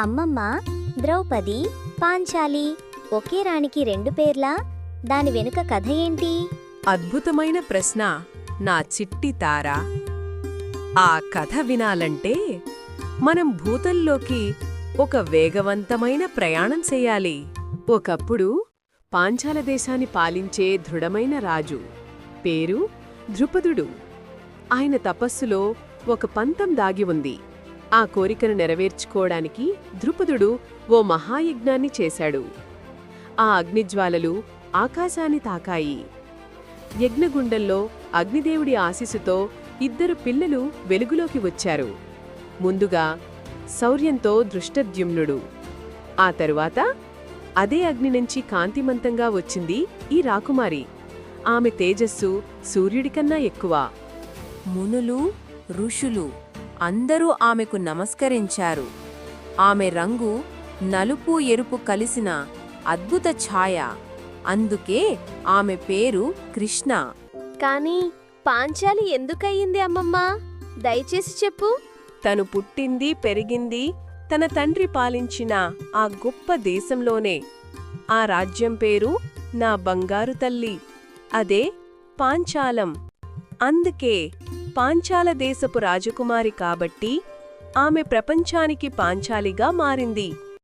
అమ్మమ్మ ద్రౌపది పాంచాలి ఒకే రాణికి రెండు పేర్లా? దాని వెనుక కథ ఏంటి? అద్భుతమైన ప్రశ్న. నా చిట్టి తార. ఆ కథ వినాలంటే మనం భూతంలోకి ఒక వేగవంతమైన ప్రయాణం చేయాలి. ఒకప్పుడు పాంచాల దేశాన్ని పాలించే దృఢమైన రాజు పేరు ధృపదుడు ఆయన తపస్సులో ఒక పంతం దాగి ఉంది. ఆ కోరికను నెరవేర్చుకోవడానికి ధృపదుడు ఓ మహాయజ్ఞాన్ని చేశాడు. ఆ అగ్నిజ్వాలలు ఆకాశాన్ని తాకాయి. యజ్ఞగుండంలో అగ్నిదేవుడి ఆశీస్సుతో ఇద్దరు పిల్లలు వెలుగులోకి వచ్చారు. ముందుగా శౌర్యంతో దృష్టద్యుమ్నుడు ఆ తరువాత అదే అగ్ని నుంచి కాంతిమంతంగా వచ్చింది ఈ రాకుమారి. ఆమె తేజస్సు సూర్యుడికన్నా ఎక్కువ. మునులు ఋషులు. అందరూ ఆమెకు నమస్కరించారు. ఆమె రంగు నలుపు ఎరుపు కలిసిన అద్భుత ఛాయ. అందుకే ఆమె పేరు కృష్ణ. కానీ పాంచాలి ఎందుకయ్యింది అమ్మమ్మ? దయచేసి చెప్పు. తను పుట్టింది పెరిగింది తన తండ్రి పాలించిన ఆ గొప్ప దేశంలోనే. ఆ రాజ్యం పేరు నా బంగారు తల్లి. అదే పాంచాలం. అందుకే పాంచాల దేశపు రాజకుమారి కాబట్టి ఆమె ప్రపంచానికి పాంచాలిగా మారింది.